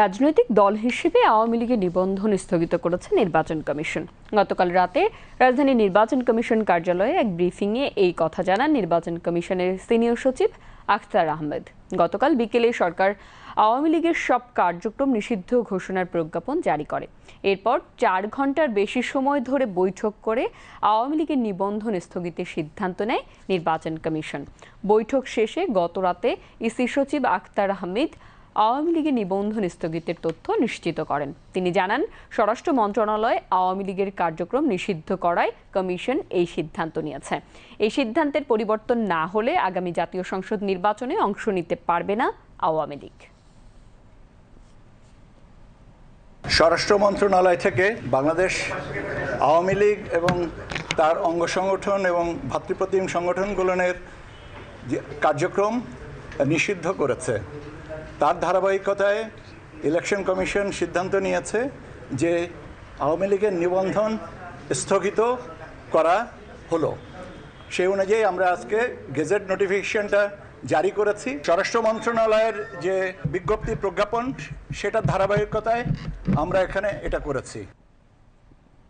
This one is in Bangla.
রাজনৈতিক দল হিসেবে আওয়ামী লীগের নিবন্ধন স্থগিত করেছে নির্বাচন কমিশন। গতকাল রাতে রাজধানী নির্বাচন কমিশন কার্যালয়ে এক ব্রিফিংয়ে এই কথা জানান নির্বাচন কমিশনের সিনিয়র সচিব আখতার আহমেদ। গতকাল বিকেলে সরকার আওয়ামী লীগের সব কার্যক্রম নিষিদ্ধ ঘোষণার প্রজ্ঞাপন জারি করে। এরপর চার ঘণ্টার বেশি সময় ধরে বৈঠক করে আওয়ামী লীগের নিবন্ধন স্থগিতের সিদ্ধান্ত নেয় নির্বাচন কমিশন। বৈঠক শেষে গতরাতে ইসি সচিব আখতার আহমেদ আওয়ামী লীগের নিবন্ধন স্থগিতের তথ্য নিশ্চিত করেন। তিনি জানান, স্বরাষ্ট্র মন্ত্রণালয় আওয়ামী লীগের কার্যক্রম নিষিদ্ধ করায় কমিশন এই সিদ্ধান্ত নিয়েছে। এই সিদ্ধান্তের পরিবর্তন না হলে আগামী জাতীয় সংসদ নির্বাচনে অংশ নিতে পারবে না আওয়ামী লীগ। স্বরাষ্ট্র মন্ত্রণালয় থেকে বাংলাদেশ আওয়ামী লীগ এবং তার অঙ্গ সংগঠন এবং ভাতৃপ্রতিম সংগঠনগুলোর যে কার্যক্রম নিষিদ্ধ করেছে। তার ধারাবাহিকতায় ইলেকশন কমিশন সিদ্ধান্ত নিয়েছে যে আওয়ামী লীগের নিবন্ধন স্থগিত করা হলো। সেই অনুযায়ী আমরা আজকে গেজেট নোটিফিকেশনটা জারি করেছি। স্বরাষ্ট্র মন্ত্রণালয়ের যে বিজ্ঞপ্তি প্রজ্ঞাপন, সেটার ধারাবাহিকতায় আমরা এখানে এটা করেছি।